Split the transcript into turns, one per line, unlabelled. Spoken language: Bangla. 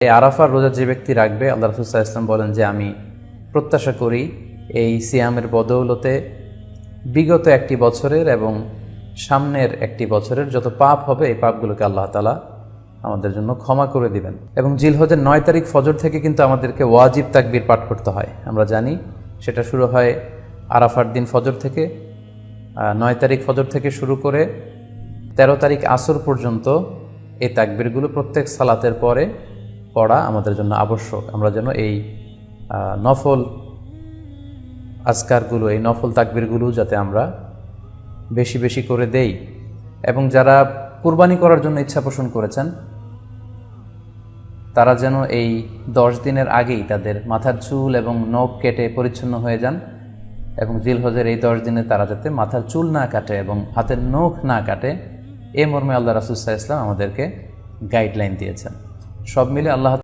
এই আরাফার রোজা যে ব্যক্তি রাখবে, আল্লাহ রসুল্লাহ ইসলাম বলেন যে, আমি প্রত্যাশা করি এই সিয়ামের বদৌলতে বিগত একটি বছরের এবং সামনের একটি বছরের যত পাপ হবে, এই পাপগুলোকে আল্লাহ তালা আমাদের জন্য ক্ষমা করে দিবেন। এবং জিলহজের নয় তারিখ ফজর থেকে কিন্তু আমাদেরকে ওয়াজিব তাকবির পাঠ করতে হয়। আমরা জানি সেটা শুরু হয় আরাফার দিন ফজর থেকে নয় তারিখ ফজর থেকে শুরু করে তেরো তারিখ আসর পর্যন্ত এই তাকবিরগুলো প্রত্যেক সালাতের পরে পড়া আমাদের জন্য আবশ্যক। আমরা যেন এই নফল আজকারগুলো, এই নফল তাকবিরগুলো যাতে আমরা বেশি বেশি করে দেই। এবং যারা কুরবানি করার জন্য ইচ্ছা পোষণ করেছেন, তারা যেন এই দশ দিনের আগেই তাদের মাথার চুল এবং নখ কেটে পরিচ্ছন্ন হয়ে যান এবং জিলহজের এই দশ দিনে তারা যাতে মাথার চুল না কাটে এবং হাতের নখ না কাটে, এ মর্মে আল্লাহ রাসুসাহ ইসলাম আমাদেরকে গাইডলাইন দিয়েছেন। সব মিলে আল্লাহ